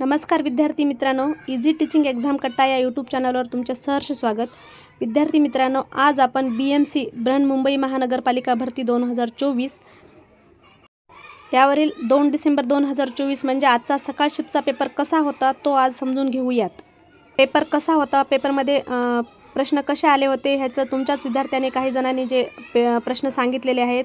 नमस्कार विद्यार्थी मित्रांनो इझी टीचिंग एक्झाम कट्टा या यूट्यूब चॅनलवर तुमचे सहर्ष स्वागत. विद्यार्थी मित्रांनो आज आपण बी एम सी बृहन्मुंबई महानगरपालिका भरती दोन हजार चोवीस. यावरील दोन डिसेंबर दोन हजार चोवीस म्हणजे आजचा सकाळ शिपचा पेपर कसा होता तो आज समजून घेऊयात. पेपर कसा होता पेपरमध्ये प्रश्न कसे आले होते ह्याचं तुमच्याच विद्यार्थ्याने काही जणांनी जे पे प्रश्न सांगितलेले आहेत.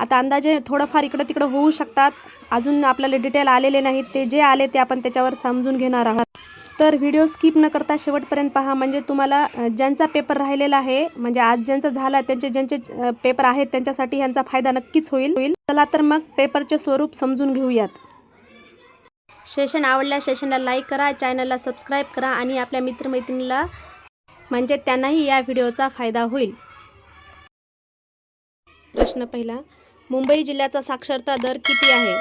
आता अंदाजे थोडंफार इकडं तिकडं होऊ शकतात. अजून आपल्याला डिटेल आलेले नाहीत. ते जे आले ते आपण त्याच्यावर समजून घेणार आहात. तर व्हिडिओ स्किप न करता शेवटपर्यंत पहा. म्हणजे तुम्हाला ज्यांचा पेपर राहिलेला आहे म्हणजे आज ज्यांचा झाला त्यांचे ज्यांचे पेपर आहेत त्यांच्यासाठी ह्यांचा फायदा नक्कीच होईल. होईल चला तर मग पेपरचे स्वरूप समजून घेऊयात. सेशन आवडल्या सेशनला लाईक करा चॅनलला सबस्क्राईब करा आणि आपल्या मित्रमैत्रिणीला म्हणजे त्यांनाही या व्हिडिओचा फायदा होईल. प्रश्न पहिला मुंबई जिल्ह्याचा साक्षरता दर किती आहे?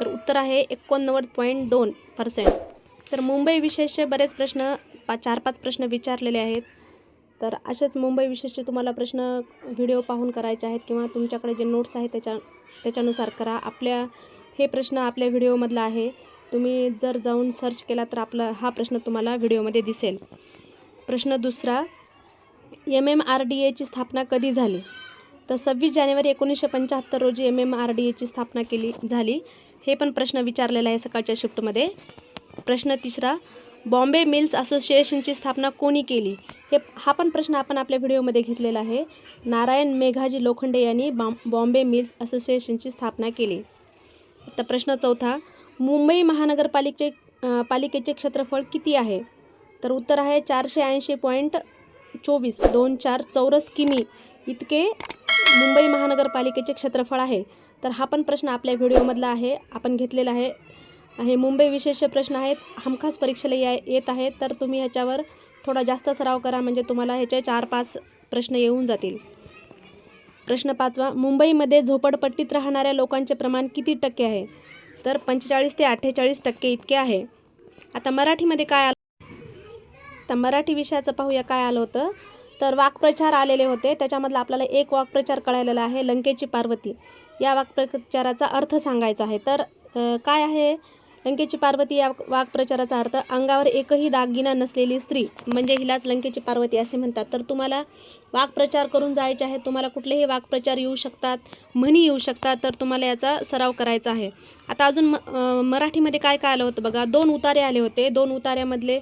तर उत्तर आहे एकोणनव्वद पॉईंट दोन पर्सेंट. तर मुंबई विशेषचे बरेच प्रश्न पा चार पाच प्रश्न विचारलेले आहेत. तर असेच मुंबई विशेषचे तुम्हाला प्रश्न व्हिडिओ पाहून करायचे आहेत किंवा तुमच्याकडे जे नोट्स आहेत त्याच्या त्याच्यानुसार करा. आपल्या हे प्रश्न आपल्या व्हिडिओमधला आहे. तुम्ही जर जाऊन सर्च केला तर आपला हा प्रश्न तुम्हाला व्हिडिओमध्ये दिसेल. प्रश्न दुसरा एम एम आर डी एची स्थापना कधी झाली? तर सव्वीस जानेवारी एकोणीसशे पंच्याहत्तर रोजी एम एम आर डी एची स्थापना केली झाली. हे पण प्रश्न विचारलेला आहे सकाळच्या शिफ्टमध्ये. प्रश्न तिसरा बॉम्बे मिल्स असोसिएशनची स्थापना कोणी केली? हे हा पण प्रश्न आपण आपल्या व्हिडिओमध्ये घेतलेला आहे. नारायण मेघाजी लोखंडे यांनी बॉम बॉम्बे मिल्स असोसिएशनची स्थापना केली. तर प्रश्न चौथा मुंबई महानगरपालिकेचे पालिकेचे क्षेत्रफळ किती आहे? तर उत्तर आहे चारशे ऐंशी पॉईंट चोवीस. दोन चार चौरस किमी इतके मुंबई महानगरपालिकेचे क्षेत्रफळ आहे. तर हा पण प्रश्न आपल्या व्हिडिओमधला आहे. आपण घेतलेला आहे. हे मुंबई विशेष प्रश्न आहेत. हमखास परीक्षेला या येत आहेत. तर तुम्ही ह्याच्यावर थोडा जास्त सराव करा. म्हणजे तुम्हाला ह्याचे चार पाच प्रश्न येऊन जातील. प्रश्न पाचवा मुंबईमध्ये झोपडपट्टीत राहणाऱ्या लोकांचे प्रमाण किती टक्के आहे? तर पंचेचाळीस ते अठ्ठेचाळीस टक्के इतके आहे. आता मराठीमध्ये काय आलं? तर मराठी विषयाचं पाहूया काय आलं होतं. तर वाक्प्रचार आलेले होते. त्याच्यामधला आपल्याला एक वाक्प्रचार कळालेला आहे लंकेची पार्वती. या वाक्प्रचाराचा अर्थ सांगायचा आहे. तर काय आहे? लंकेची पार्वती या वाक्प्रचाराचा अर्थ अंगावर एकही दागिना नसलेली स्त्री म्हणजे हिलाच लंकेची पार्वती असे म्हणतात. तर तुम्हाला वाक्प्रचार करून जायचे आहे तुम्हाला कुठलेही वाक्प्रचार येऊ शकतात म्हणी येऊ शकतात तर तुम्हाला याचा सराव करायचा आहे. आता अजून म मराठीमध्ये काय काय आलं होतं बघा? दोन उतारे आले होते. दोन उतार्यामधले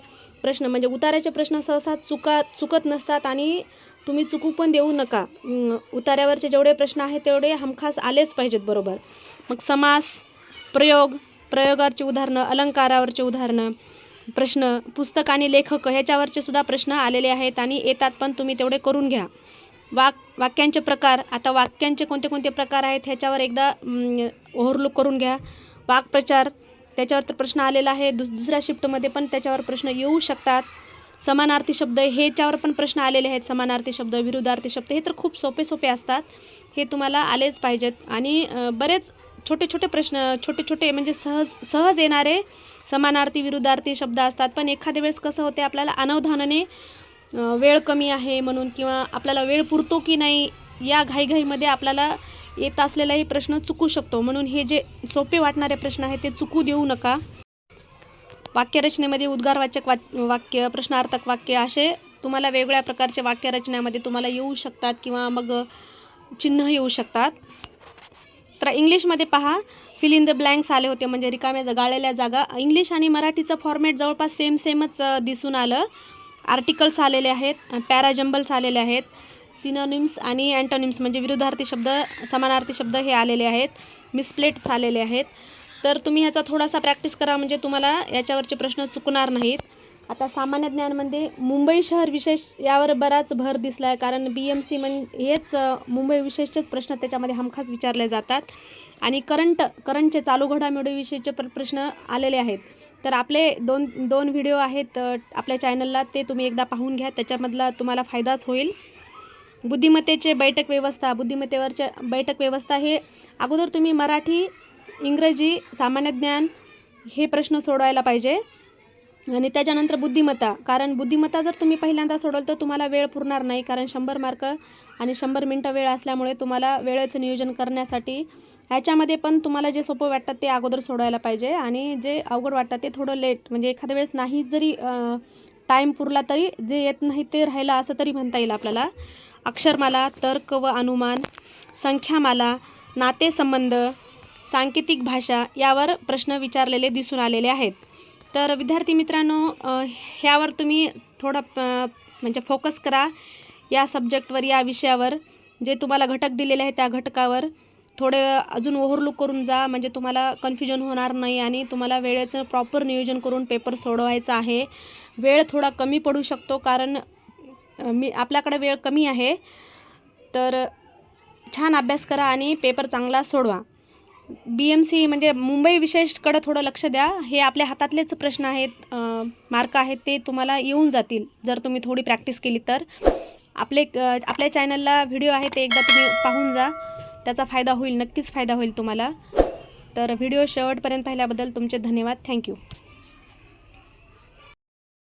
प्रश्न म्हणजे उतार्याचे प्रश्न सहसा चुका चुकत नसतात आणि तुम्ही चुकू पण देऊ नका. उताऱ्यावरचे उतार्यावरचे जेवढे प्रश्न आहेत तेवढे हमखास आलेच पाहिजेत बरोबर. मग समास प्रयोग प्रयोगावरची उदाहरणं अलंकारावरचे उदाहरणं प्रश्न पुस्तक आणि लेखक ह्याच्यावरचे सुद्धा प्रश्न आलेले आहेत आणि येतात पण तुम्ही तेवढे करून घ्या. वाक वाक्यांचे प्रकार आता वाक्यांचे कोणते कोणते प्रकार आहेत ह्याच्यावर एकदा ओव्हरलुक करून घ्या. वाक्प्रचार त्याच्यावर तर प्रश्न आलेला आहे. दुस दुसऱ्या शिफ्टमध्ये पण त्याच्यावर प्रश्न येऊ शकतात. समानार्थी शब्द ह्याच्यावर पण प्रश्न आलेले आहेत. समानार्थी शब्द विरुद्धार्थी शब्द हे तर खूप सोपे सोपे असतात. हे तुम्हाला आलेच पाहिजेत. आणि बरेच छोटे छोटे प्रश्न छोटे छोटे म्हणजे सहज सहज येणारे समानार्थी विरुद्धार्थी शब्द असतात. पण एखाद्या वेळेस कसं होते आपल्याला अनवधानाने वेळ कमी आहे म्हणून किंवा आपल्याला वेळ पुरतो की नाही या घाईघाईमध्ये आपल्याला येत असलेलाही प्रश्न चुकू शकतो. म्हणून हे जे सोपे वाटणारे प्रश्न आहेत ते चुकू देऊ नका. वाक्यरचनेमध्ये उद्गारवाचक वाच वाक्य प्रश्नार्थक वाक्य असे तुम्हाला वेगवेगळ्या प्रकारचे वाक्यरचनेमध्ये तुम्हाला येऊ शकतात किंवा मग चिन्ह येऊ शकतात. तर इंग्लिशमध्ये पहा फिल इन द ब्लँक्स आले होते म्हणजे रिकाम्या जगाळलेल्या जागा. इंग्लिश आणि मराठीचं फॉर्मॅट जवळपास सेम सेमच दिसून आलं. आर्टिकल्स आलेले आहेत पॅराजंबल्स आलेले आहेत. सिनोनिम्स आणि अँटोनिम्स म्हणजे विरुद्धार्थी शब्द समानार्थी शब्द हे आलेले आहेत मिसप्लेट्स आलेले आहेत. तर तुम्ही ह्याचा थोडासा प्रॅक्टिस करा म्हणजे तुम्हाला याच्यावरचे प्रश्न चुकणार नाहीत. आता सामान्य ज्ञानमध्ये मुंबई शहर विशेष यावर बराच भर दिसला आहे कारण बी एम सी म्हण हेच मुंबई विशेषचेच प्रश्न त्याच्यामध्ये हमखास विचारले जातात. आणि करंट करंटचे चालू घडामोडीविषयीचे प्र प्रश्न आलेले आहेत. तर आपले दोन दोन व्हिडिओ आहेत आपल्या चॅनलला ते तुम्ही एकदा पाहून घ्या त्याच्यामधला तुम्हाला फायदाच होईल. बुद्धिमत्तेचे बैठक व्यवस्था बुद्धिमत्तेवरच्या बैठक व्यवस्था हे अगोदर तुम्ही मराठी इंग्रजी सामान्य ज्ञान हे प्रश्न सोडवायला पाहिजे. आणि त्याच्यानंतर बुद्धिमत्ता कारण बुद्धिमत्ता जर तुम्ही पहिल्यांदा सोडवलं तर तुम्हाला वेळ पुरणार नाही कारण शंभर मार्क आणि शंभर मिनटं वेळ असल्यामुळे तुम्हाला वेळेचं नियोजन करण्यासाठी ह्याच्यामध्ये पण तुम्हाला जे सोपं वाटतात ते अगोदर सोडवायला पाहिजे. आणि जे अवघड वाटतात ते थोडं लेट म्हणजे एखाद्या वेळेस नाही जरी टाईम पुरला तरी जे येत नाही ते राहिलं असं तरी म्हणता येईल आपल्याला. अक्षरमाला तर्क व अनुमान संख्यामाला नातेसंबंध सांकेतिक भाषा यावर प्रश्न विचारलेले दिसून आलेले आहेत. तर विद्यार्थी मित्रांनो ह्यावर तुम्ही थोडा म्हणजे फोकस करा. या सब्जेक्टवर या विषयावर जे तुम्हाला घटक दिलेले आहे त्या घटकावर थोडे अजून ओव्हरलुक करून जा. म्हणजे तुम्हाला कन्फ्युजन होणार नाही आणि तुम्हाला वेळेचं प्रॉपर नियोजन करून पेपर सोडवायचा आहे. वेळ थोडा कमी पडू शकतो कारण मी आपल्याकडे वेळ कमी आहे. तर छान अभ्यास करा आणि पेपर चांगला सोडवा. बी एम सी म्हणजे मुंबई विशेषकडं थोडं लक्ष द्या. हे आपल्या हातातलेच प्रश्न आहेत मार्क आहेत ते तुम्हाला येऊन जातील जर तुम्ही थोडी प्रॅक्टिस केली तर. आपले आपल्या चॅनलला व्हिडिओ आहे ते एकदा तुम्ही पाहून जा. त्याचा फायदा होईल नक्कीच फायदा होईल तुम्हाला. तर व्हिडिओ शेवटपर्यंत पाहिल्याबद्दल तुमचे धन्यवाद. थँक्यू